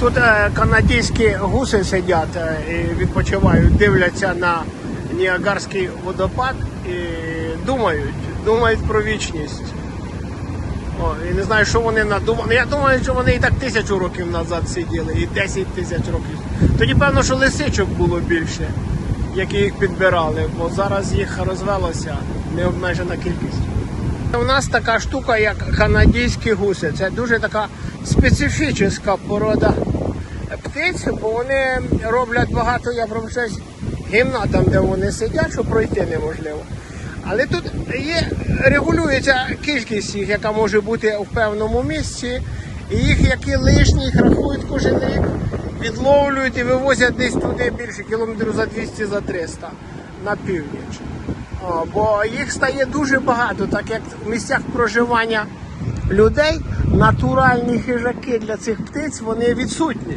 Тут е, канадські гуси сидять е, і відпочивають, дивляться на Ніагарський водопад і думають, думають про вічність. О, і не знаю, що вони надумали. Я думаю, що вони і так тисячу років назад сиділи, і 10 тисяч років. Тоді, певно, що лисичок було більше, які їх підбирали, бо зараз їх розвелося необмежена кількість. У нас така штука, як канадські гуси. Це дуже така специфічна порода птиць, бо вони роблять багато, я пробачаюсь, гімна там, де вони сидять, що пройти неможливо. Але тут є, регулюється кількість їх, яка може бути в певному місці, і їх, які лишні, їх рахують кожен рік, відловлюють і вивозять десь туди більше кілометрів за 200 за 300 на північ. О, бо їх стає дуже багато, так як в місцях проживання людей натуральні хижаки для цих птиць вони відсутні.